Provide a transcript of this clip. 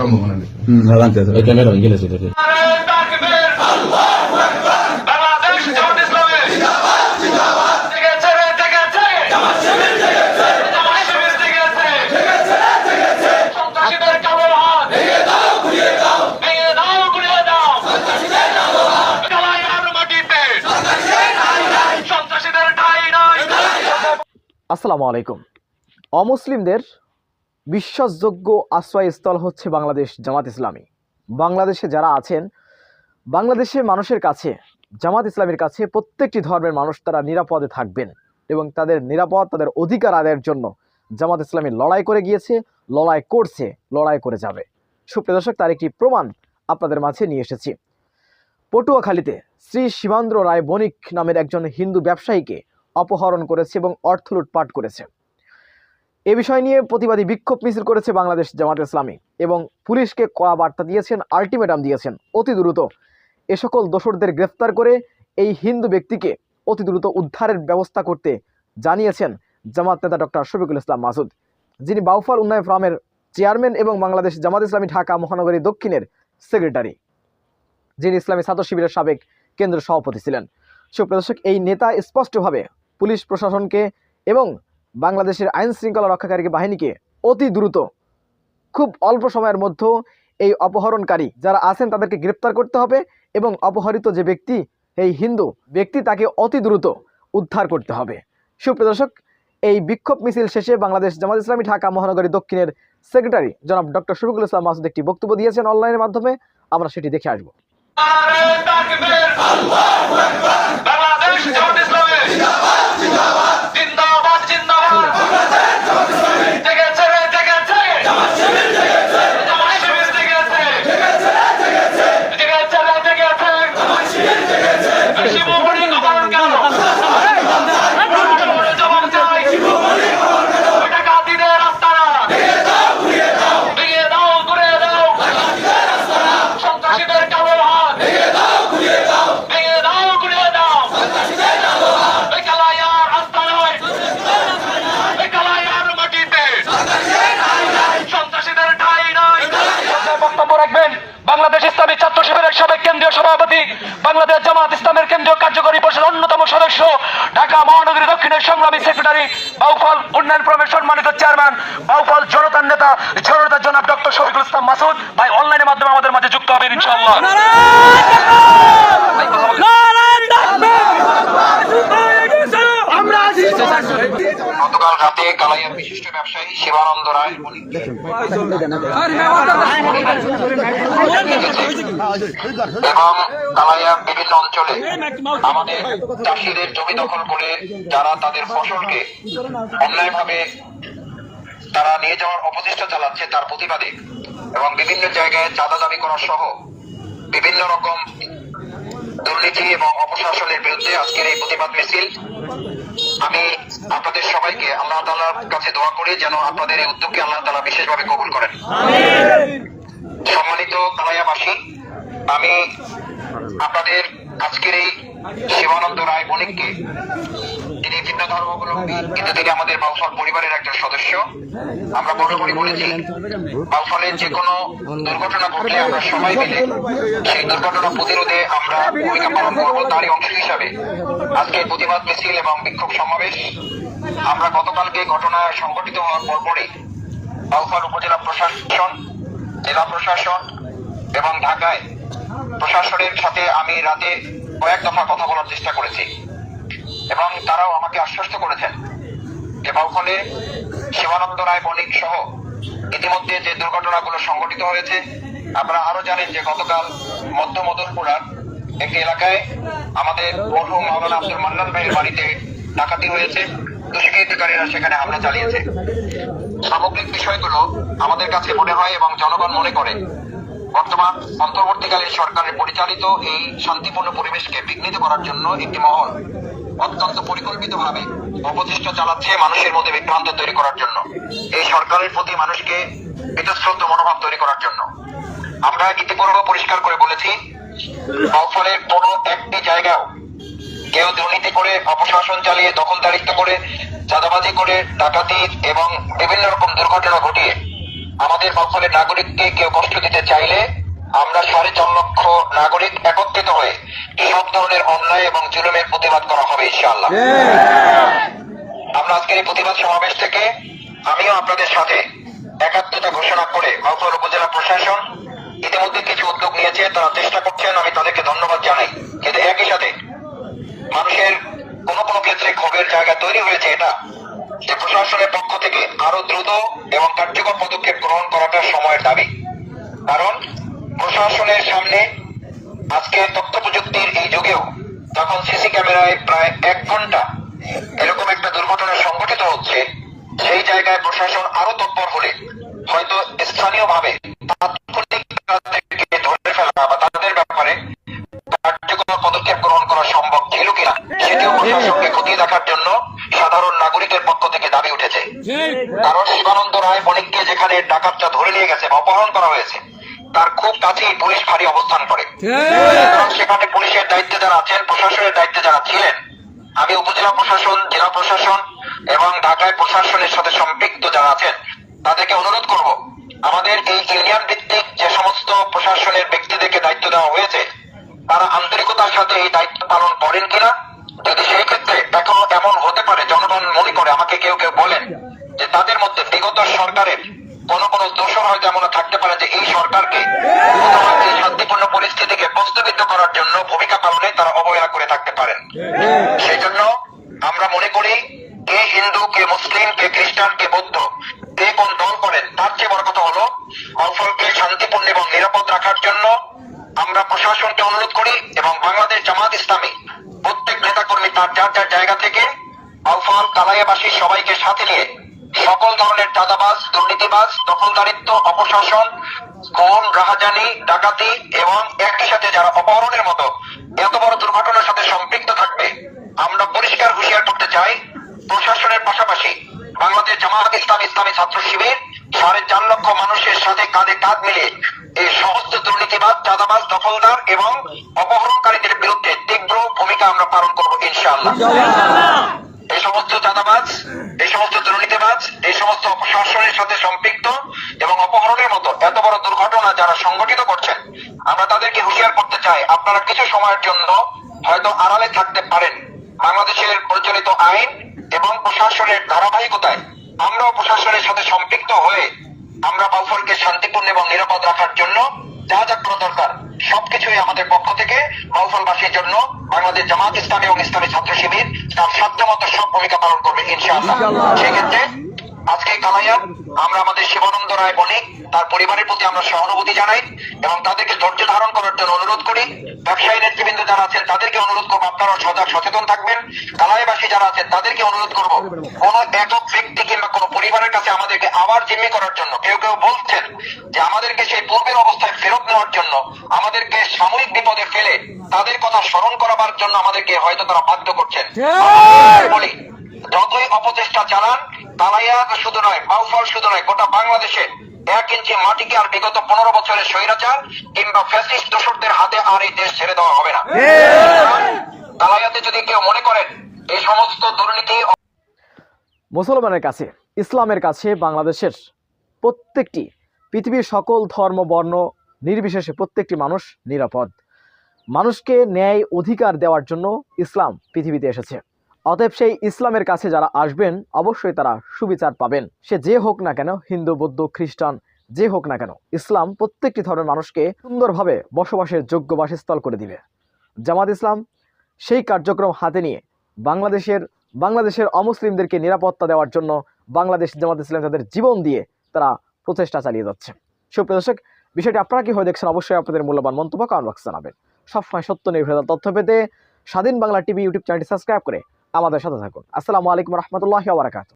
সম্ভাবনা নেই। আসসালামু আলাইকুম। অমুসলিমদের বিশ্বাসযোগ্য আশ্রয়স্থল হচ্ছে বাংলাদেশ জামাত ইসলামী। বাংলাদেশে যারা আছেন, বাংলাদেশে মানুষের কাছে, জামাত ইসলামের কাছে প্রত্যেকটি ধর্মের মানুষ তারা নিরাপদে থাকবেন এবং তাদের নিরাপদ, তাদের অধিকার আদায়ের জন্য জামাত ইসলামী লড়াই করে গিয়েছে, লড়াই করছে, লড়াই করে যাবে। সুপ্রিয় দর্শক, তার একটি প্রমাণ আপনাদের মাঝে নিয়ে এসেছি। পটুয়াখালীতে শ্রী শিবান্দ্র রায় বণিক নামের একজন হিন্দু ব্যবসায়ীকে অপহরণ করেছে এবং অর্থ লুটপাট করেছে। এ বিষয় নিয়ে প্রতিবাদী বিক্ষোভ মিছিল করেছে বাংলাদেশ জামাত ইসলামী এবং পুলিশকে কড়া বার্তা দিয়েছেন, আলটিমেটাম দিয়েছেন। অতি দ্রুত এ সকল দোসরদের গ্রেফতার করে এই হিন্দু ব্যক্তিকে অতি দ্রুত উদ্ধারের ব্যবস্থা করতে জানিয়েছেন জামাত নেতা ডক্টর শফিকুল ইসলাম মাসুদ, যিনি বাউফাল উন্নয়ন ফোরামের চেয়ারম্যান এবং বাংলাদেশ জামাত ইসলামী ঢাকা মহানগরী দক্ষিণের সেক্রেটারি, যিনি ইসলামী ছাত্র শিবিরের সাবেক কেন্দ্র সভাপতি ছিলেন। সুপ্রদর্শক এই নেতা স্পষ্টভাবে পুলিশ প্রশাসনকে এবং বাংলাদেশের আইন শৃঙ্খলা রক্ষাকারী বাহিনীকে অতি দ্রুত, খুব অল্প সময়ের মধ্যে এই অপহরণকারী যারা আছেন তাদেরকে গ্রেপ্তার করতে হবে এবং অপহরিত যে ব্যক্তি, এই হিন্দু ব্যক্তি তাকে অতি দ্রুত উদ্ধার করতে হবে। সুপ্রদর্শক এই বিক্ষোভ মিছিল শেষে বাংলাদেশ জামাত ইসলামী ঢাকা মহানগরী দক্ষিণের সেক্রেটারি জনাব ডক্টর শফিকুল ইসলাম মাসুদ একটি বক্তব্য দিয়েছেন অনলাইনের মাধ্যমে। আমরা সেটি দেখে আসব। ইসলামী জিন্দাবাদ। শিবিরের সাবেক কেন্দ্রীয় সভাপতি বাংলাদেশ জামাত ইসলামের কেন্দ্রীয় কার্যকরী পরিষদের অন্যতম সদস্য ঢাকা মহানগরী দক্ষিণের সংগ্রামী সেক্রেটারি বাউফল উন্নয়ন প্রমের সম্মানিত চেয়ারম্যান বাউফল জনতার নেতা জনতার জনাব ডক্টর শফিকুল ইসলাম মাসুদ। ভাই অনলাইনের মাধ্যমে আমাদের মাঝে যুক্ত হবেন, ইনশাআল্লাহ। গতকাল রাতে কালাইয়ার বিশিষ্ট ব্যবসায়ী শিবানন্দ রায় এবং কালাইয়ার বিভিন্ন অঞ্চলে আমাদের চাষিদের জমি দখল করে যারা তাদের ফসলকে অন্যায়ভাবে তারা নিয়ে যাওয়ার অপচেষ্টা চালাচ্ছে তার প্রতিবাদে এবং বিভিন্ন জায়গায় চাঁদা দাবি করা সহ বিভিন্ন রকম দুর্নীতি এবং অপশাসনের বিরুদ্ধে আজকের এই প্রতিবাদ মিছিল। আমি আপনাদের সবাইকে আল্লাহ তালার কাছে দোয়া করি যেন আপনাদের এই উদ্যোগকে আল্লাহ তালা বিশেষভাবে কবুল করেন। সম্মানিত কালাইয়াবাসী আমি আপনাদের আজকের এই শিবানন্দ রায় বণিককে তিনি ভিন্ন ধর্মাবলম্বী, কিন্তু তিনি আমাদের বাউফল পরিবারের একজন সদস্য। আমরা বরাবরই বলেছি বাউফলে যে কোনো দুর্ঘটনা ঘটলে আমরা সবাই মিলে সেই দুর্ঘটনা প্রতিরোধে আমরা ভূমিকা পালন করব তারই অংশ হিসাবে। আজকে প্রতিবাদ মিছিল এবং বিক্ষোভ সমাবেশ। আমরা গতকালকে ঘটনা সংঘটিত হওয়ার পরপরই বাউফল উপজেলা প্রশাসন, জেলা প্রশাসন এবং ঢাকায় প্রশাসনের সাথে আমি রাতে কয়েক দফা কথা বলার চেষ্টা করেছি। এবং তারাও আমাকে আশ্বস্ত করেছেন যে বাউফলে শিবানন্দ রায়, বণিক সহ ইতিমধ্যে যে দুর্ঘটনাগুলো সংঘটিত হয়েছে, আপনারা আরও জানেন যে গতকাল মধ্য মদনপুরার একটি এলাকায় আমাদের মরহুম মাওলানা আব্দুল মান্নান ভাইয়ের বাড়িতে ডাকাতি হয়েছে। দুষ্কৃতিকারীরা সেখানে হামলা চালিয়েছে। সামগ্রিক বিষয়গুলো আমাদের কাছে মনে হয় এবং জনগণ মনে করে বর্তমান অন্তর্বর্তীকালীন সরকারের পরিচালিত এই শান্তিপূর্ণ পরিবেশকে বিঘ্নিত করার জন্য একটি মহল অত্যন্ত পরিকল্পিতভাবে অপচেষ্টা চালাচ্ছে মানুষের মধ্যে বিভ্রান্ত তৈরি করার জন্য। এই সরকারের প্রতি মানুষকে বিতশ্রদ্ধ মনোভাব তৈরি করার জন্য। আমরা ইতিপূর্বে পরিষ্কার করে বলেছি ফলের কোনো একটি জায়গাও কেউ দুর্নীতি করে, অপশাসন চালিয়ে দখলদারিত্ব করে, চাঁদাবাজি করে, ডাকাতি এবং বিভিন্ন রকম দুর্ঘটনা ঘটিয়ে আমাদের মফলের নাগরিককে কেউ কষ্ট দিতে চাইলে আমরা সাড়ে চার লক্ষ নাগরিক একত্রিত হয়ে সব ধরনের অন্যায় এবং জুলুমের প্রতিবাদ করা হবে ইনশাআল্লাহ। আমরা আজকের এই প্রতিবাদ সমাবেশ থেকে আমিও আপনাদের সাথে একাত্মতা ঘোষণা করে মাহফুল উপজেলা প্রশাসন ইতিমধ্যে কিছু উদ্যোগ নিয়েছে তারা চেষ্টা করছেন আমি তাদেরকে ধন্যবাদ জানাই। কিন্তু একই সাথে মানুষের কোন কোন ক্ষেত্রে ক্ষোভের জায়গা তৈরি হয়েছে এটা যে প্রশাসনের পক্ষ থেকে আরও দ্রুত এবং কার্যকর পদক্ষেপ গ্রহণ করাটা সময়ের দাবি। কারণ প্রশাসনের সামনে আজকে তথ্য প্রযুক্তির এই যুগেও যখন সিসি ক্যামেরায় প্রায় এক ঘণ্টা এরকম একটা দুর্ঘটনা সংঘটিত হচ্ছে, সেই জায়গায় প্রশাসন আরও তৎপর হলে হয়তো স্থানীয় গ্রহণ করা সম্ভব ছিল কিনা সেটিও প্রশাসনকে খতিয়ে দেখার জন্য সাধারণ নাগরিকের পক্ষ থেকে দাবি উঠেছে। কারণ শিবানন্দ রায় বণিককে যেখানে ডাকাতটা ধরে নিয়ে গেছে অপহরণ করা হয়েছে, তার খুব কাছেই পুলিশ ফাঁড়ি অবস্থান করে। সেখানে পুলিশের দায়িত্বে যারা আছেন, প্রশাসনের দায়িত্বে যারা ছিলেন আমি উপজেলা প্রশাসন, জেলা প্রশাসন এবং ঢাকায় প্রশাসনের সাথে সম্পৃক্ত যারা আছেন, তাদেরকে অনুরোধ করব, আমাদের এই ইউনিয়ন ভিত্তিক যে সমস্ত প্রশাসনের ব্যক্তিদেরকে দায়িত্ব দেওয়া হয়েছে তারা আন্তরিকতার সাথে এই দায়িত্ব পালন করেন কিনা, যদি সেই ক্ষেত্রে এখনও এমন হতে পারে, জনগণ মনে করে আমাকে কেউ কেউ বলেন যে তাদের মধ্যে বিগত সরকারের কোন কোন দোষর হয়তো এমন থাকতে পারে যে এই সরকারকে শান্তিপূর্ণ পরিস্থিতিকে প্রস্তাবিত করার জন্য ভূমিকা পালনে তারা অবহেলা করে থাকতে পারেন। সেই জন্য আমরা মনে করি, কে হিন্দু, কে মুসলিম, কে খ্রিস্টান, কে বৌদ্ধ, কে কোন দল করেন, তার চেয়ে বড় কথা হলো অফলকে শান্তিপূর্ণ এবং নিরাপদ রাখার জন্য আমরা প্রশাসনকে অনুরোধ করি এবং বাংলাদেশ জামাত ইসলামী প্রত্যেক নেতাকর্মী তার যার যার জায়গা থেকে আলফাল কালাইয়াবাসী সবাইকে সাথে নিয়ে সকল ধরনের চাঁদাবাজ, দুর্নীতিবাজ, দখলদারিত্ব, অপশাসন খুন রাহাজানি, ডাকাতি এবং একই সাথে যারা অপহরণের মতো এত বড় দুর্ঘটনার সাথে সম্পৃক্ত থাকবে, আমরা পরিষ্কার হুঁশিয়ার করতে চাই। প্রশাসনের পাশাপাশি বাংলাদেশ জামাত ইসলাম ইসলামী ছাত্র শিবির সাড়ে চার লক্ষ মানুষের সাথে কাঁধে কাঁধ মিলিয়ে দখলদার এবং অপহরণকারীদের বিরুদ্ধে তীব্র ভূমিকা আমরা পালন করব ইনশাআল্লাহ। এই সমস্ত চাঁদাবাজ এই সমস্ত দুর্নীতিবাজ এই সমস্ত প্রশাসনের সাথে সম্পৃক্ত এবং অপহরণের মতো এত বড় দুর্ঘটনা যারা সংগঠিত করছেন আমরা তাদেরকে হুঁশিয়ার করতে চাই আপনারা কিছু সময়ের জন্য হয়তো আড়ালে থাকতে পারেন। বাংলাদেশের প্রচলিত আইন এবং প্রশাসনের ধারাবাহিকতায় আমরাও প্রশাসনের সাথে সম্পৃক্ত হয়ে আমরা বাউফলকে শান্তিপূর্ণ এবং নিরাপদ রাখার জন্য যা যা করা দরকার। সবকিছুই আমাদের পক্ষ থেকে বাউফলবাসীর জন্য বাংলাদেশ জামাত ইসলামী এবং ইসলামী ছাত্র শিবির তার সাধ্যমতো সব ভূমিকা পালন করবে ইনশাআল্লাহ। সেক্ষেত্রে আজকে কালাইয়া আমরা আমাদের শিবানন্দ রায় বণিক তার পরিবারের প্রতি আমরা সহানুভূতি জানাই এবং তাদেরকে ধৈর্য ধারণ করার জন্য অনুরোধ করি। ব্যবসায়ী নেতৃবৃন্দ যারা আছেন তাদেরকে অনুরোধ করব আপনারা সজাগ সচেতন থাকবেন। কালাইবাসী যারা আছেন তাদেরকে অনুরোধ করব কোন একক ব্যক্তি কিংবা কোন পরিবারের কাছে আমাদেরকে আবার জিম্মি করার জন্য কেউ কেউ বলছেন যে আমাদেরকে সেই পূর্বের অবস্থায় ফেরত নেওয়ার জন্য আমাদেরকে সাময়িক বিপদে ফেলে তাদের কথা স্মরণ করাবার জন্য আমাদেরকে হয়তো তারা বাধ্য করছেন। বলি যতই অপচেষ্টা চালান তালাইয়া শুধু নয় বাউফল শুধু নয় গোটা বাংলাদেশে এক ইঞ্চি মাটিকে আর বিগত পনেরো বছরের স্বৈরাচার কিংবা ফ্যাসিস্ট দোষরদের হাতে আর এই দেশ ছেড়ে দেওয়া হবে না। তালাইয়াতে যদি কেউ মনে করেন এই সমস্ত দুর্নীতি মুসলমানের কাছে ইসলামের কাছে বাংলাদেশের প্রত্যেকটি পৃথিবীর সকল ধর্ম বর্ণ নির্বিশেষে প্রত্যেকটি মানুষ নিরাপদ। মানুষকে ন্যায় অধিকার দেওয়ার জন্য ইসলাম পৃথিবীতে এসেছে। অতএব সেই ইসলামের কাছে যারা আসবেন, অবশ্যই তারা সুবিচার পাবেন। সে যে হোক না কেন, হিন্দু, বৌদ্ধ, খ্রিস্টান, যে হোক না কেন, ইসলাম প্রত্যেকটি ধর্মের মানুষকে সুন্দরভাবে বসবাসের যোগ্য বাসস্থল করে দিবে। জামাত ইসলাম সেই কার্যক্রম হাতে নিয়ে বাংলাদেশের বাংলাদেশের অমুসলিমদেরকে নিরাপত্তা দেওয়ার জন্য বাংলাদেশ জামাত ইসলাম তাদের জীবন দিয়ে তারা প্রচেষ্টা চালিয়ে যাচ্ছে। সুপ্রিয় দর্শক, বিষয়টি আপনারা কি হয়ে দেখছেন অবশ্যই আপনাদের মূল্যবান মন্তব্য কমেন্ট বক্সে জানাবেন। সবসময় সত্য নির্ভরতা তথ্য পেতে স্বাধীন বাংলা টিভি ইউটিউব চ্যানেলটি সাবস্ক্রাইব করে আমাদের সাথে থাকুন। আসসালামু আলাইকুম রহমতুল্লাহ বারাকাত